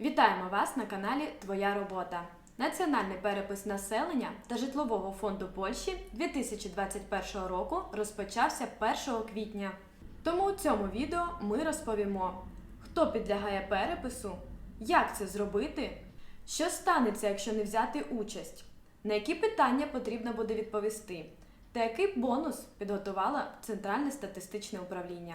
Вітаємо вас на каналі Твоя робота. Національний перепис населення та житлового фонду Польщі 2021 року розпочався 1 квітня. Тому у цьому відео ми розповімо, хто підлягає перепису, як це зробити, що станеться, якщо не взяти участь, на які питання потрібно буде відповісти, та який бонус підготувало Центральне статистичне управління.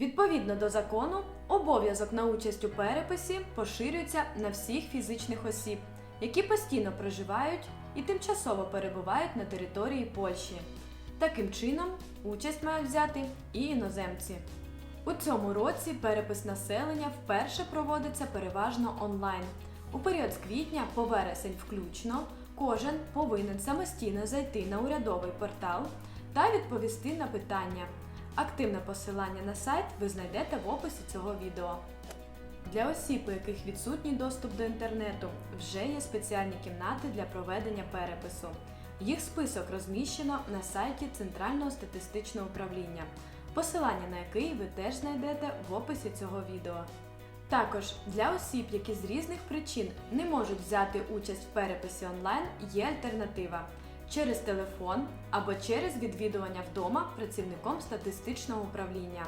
Відповідно до закону, обов'язок на участь у переписі поширюється на всіх фізичних осіб, які постійно проживають і тимчасово перебувають на території Польщі. Таким чином, участь мають взяти і іноземці. У цьому році перепис населення вперше проводиться переважно онлайн. У період з квітня по вересень включно кожен повинен самостійно зайти на урядовий портал та відповісти на питання. Активне посилання на сайт ви знайдете в описі цього відео. Для осіб, у яких відсутній доступ до інтернету, вже є спеціальні кімнати для проведення перепису. Їх список розміщено на сайті Центрального статистичного управління, посилання на який ви теж знайдете в описі цього відео. Також для осіб, які з різних причин не можуть взяти участь в переписі онлайн, є альтернатива через телефон або через відвідування вдома працівником статистичного управління.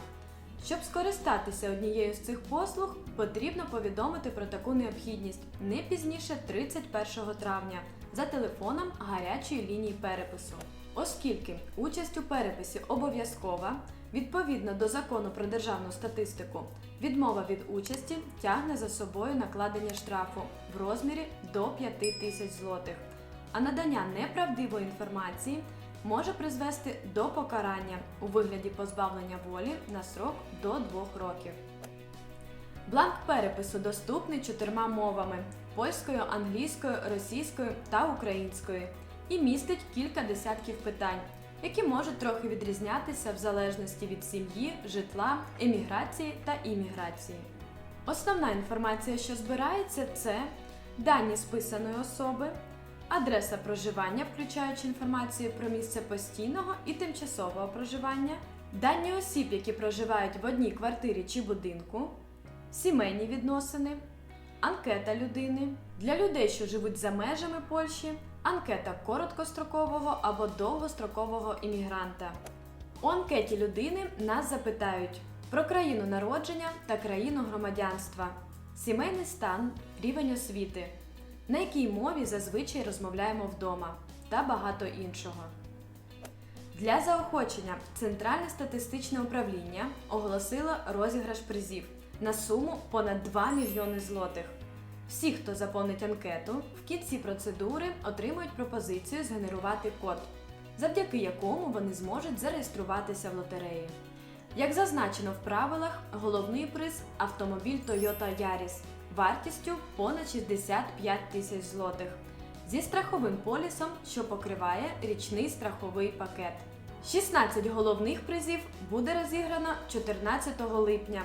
Щоб скористатися однією з цих послуг, потрібно повідомити про таку необхідність не пізніше 31 травня за телефоном гарячої лінії перепису. Оскільки участь у переписі обов'язкова, відповідно до закону про державну статистику, відмова від участі тягне за собою накладення штрафу в розмірі до 5 тисяч злотих, а надання неправдивої інформації може призвести до покарання у вигляді позбавлення волі на срок до 2 років. Бланк перепису доступний чотирма мовами: польською, англійською, російською та українською, і містить кілька десятків питань, які можуть трохи відрізнятися в залежності від сім'ї, житла, еміграції та імміграції. Основна інформація, що збирається, це дані списаної особи, адреса проживання, включаючи інформацію про місце постійного і тимчасового проживання, дані осіб, які проживають в одній квартирі чи будинку, сімейні відносини, анкета людини. Для людей, що живуть за межами Польщі, анкета короткострокового або довгострокового іммігранта. У анкеті людини нас запитають про країну народження та країну громадянства, сімейний стан, рівень освіти, на якій мові зазвичай розмовляємо вдома та багато іншого. Для заохочення Центральне статистичне управління оголосило розіграш призів на суму понад 2 мільйони злотих. Всі, хто заповнить анкету, в кінці процедури отримують пропозицію згенерувати код, завдяки якому вони зможуть зареєструватися в лотереї. Як зазначено в правилах, головний приз автомобіль Toyota Yaris вартістю понад 65 тисяч злотих зі страховим полісом, що покриває річний страховий пакет. 16 головних призів буде розіграно 14 липня.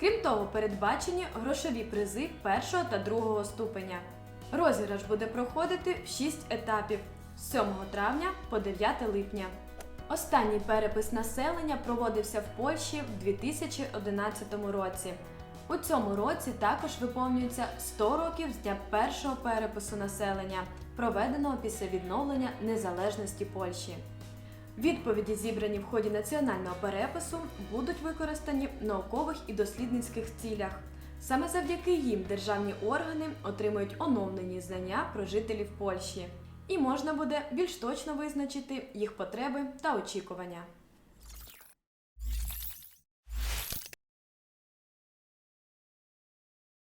Крім того, передбачені грошові призи першого та другого ступеня. Розіграш буде проходити в 6 етапів з 7 травня по 9 липня. Останній перепис населення проводився в Польщі в 2011 році. У цьому році також виповнюється 100 років з дня першого перепису населення, проведеного після відновлення незалежності Польщі. Відповіді, зібрані в ході національного перепису, будуть використані в наукових і дослідницьких цілях. Саме завдяки їм державні органи отримують оновлені знання про жителів Польщі, і можна буде більш точно визначити їх потреби та очікування.